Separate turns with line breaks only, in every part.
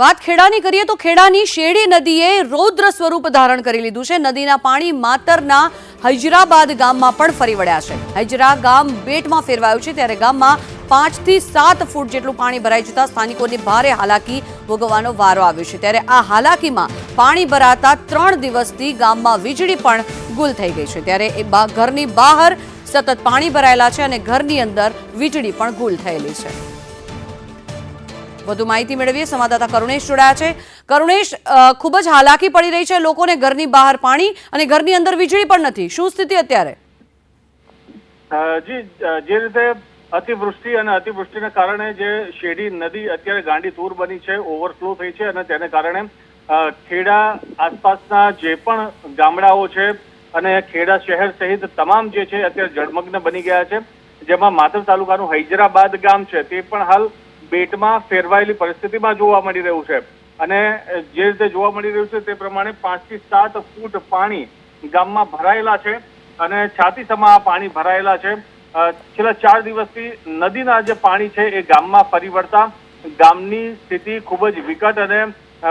વાત ખેડાની કરીએ તો ખેડાની શેરડી નદીએ રૌદ્ર સ્વરૂપ ધારણ કરી લીધું છે. નદીના પાણી માતરના હૈજરાબાદ ગામમાં પણ ફરી વળ્યા છે. હૈજરા ગામ બેટમાં ફેરવાયું છે ત્યારે ગામમાં પાંચથી સાત ફૂટ જેટલું પાણી ભરાઈ જતા સ્થાનિકોને ભારે હાલાકી ભોગવવાનો વારો આવ્યો છે. ત્યારે આ હાલાકીમાં પાણી ભરાતા ત્રણ દિવસથી ગામમાં વીજળી પણ ગુલ થઈ ગઈ છે. ત્યારે એ ઘરની બહાર સતત પાણી ભરાયેલા છે અને ઘરની અંદર વીજળી પણ ગુલ થયેલી છે. વધુ માહિતી મેળવીએ. સંવાદદાતા કરુણેશ જોડાયા છે. કરુણેશ ખૂબ જ હાલાકી પડી રહી છે લોકોને ઘરની બહાર પાણી અને ઘરની અંદર વીજળી પણ નથી. શું સ્થિતિ અત્યારે?
જી જે રીતે અતિવૃષ્ટિ અને અતિવૃષ્ટિને કારણે જે શેરડી નદી અત્યારે ગાંડી તૂર બની છે, ઓવરફ્લો થઈ છે અને તેને કારણે ખેડા આસપાસના જે પણ ગામડાઓ છે અને ખેડા શહેર સહિત તમામ જે છે અત્યારે જળમગ્ન બની ગયા છે. જેમાં માતર તાલુકાનું હૈજરાબાદ ગામ છે, તે પણ હાલ બેટમાં ફેરવાયેલી પરિસ્થિતિમાં જોવા મળી રહ્યું છે. અને જે રીતે જોવા મળી રહ્યું છે તે પ્રમાણે પાંચથી સાત ફૂટ પાણી ગામમાં ભરાયેલા છે અને છાતી સમા પાણી ભરાયેલા છે. છેલ્લા ચાર દિવસથી નદીના જે પાણી છે એ ગામમાં ફરી વળતા ગામની સ્થિતિ ખૂબ જ વિકટ અને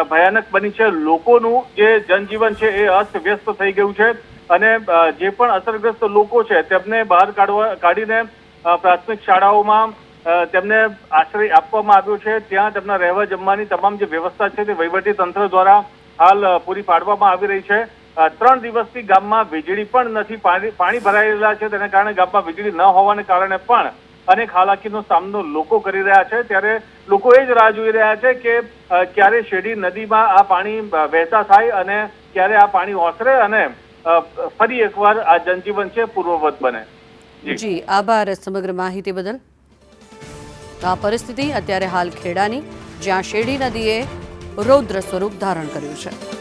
ભયાનક બની છે. લોકોનું જે જનજીવન છે એ અસ્તવ્યસ્ત થઈ ગયું છે અને જે પણ અસરગ્રસ્ત લોકો છે તેમને બહાર કાઢવા કાઢીને પ્રાથમિક શાળાઓમાં તેમને આશ્રય આપવામાં આવ્યો છે. ત્યાં તેમના રહેવા જમવાની તમામ જે વ્યવસ્થા છે તે વહીવટી તંત્ર દ્વારા હાલ પૂરી પાડવામાં આવી રહી છે. ત્રણ દિવસથી ગામમાં વીજળી પણ નથી, પાણી ભરાયેલા છે. તેને કારણે ગામમાં વીજળી ન હોવાને કારણે પણ અનેક હાલાકીનો સામનો લોકો કરી રહ્યા છે. ત્યારે લોકો એ જ રાહ જોઈ રહ્યા છે કે ક્યારે શેરડી નદીમાં આ પાણી વહેતા થાય અને ક્યારે આ પાણી ઓસરે અને ફરી એકવાર આ જનજીવન છે, પૂર્વવત બને.
જી, આભાર સમગ્ર માહિતી બદલ. તો આ પરિસ્થિતિ અત્યારે હાલ ખેડાની જ્યાં શેરડી નદીએ રૌદ્ર સ્વરૂપ ધારણ કર્યું છે.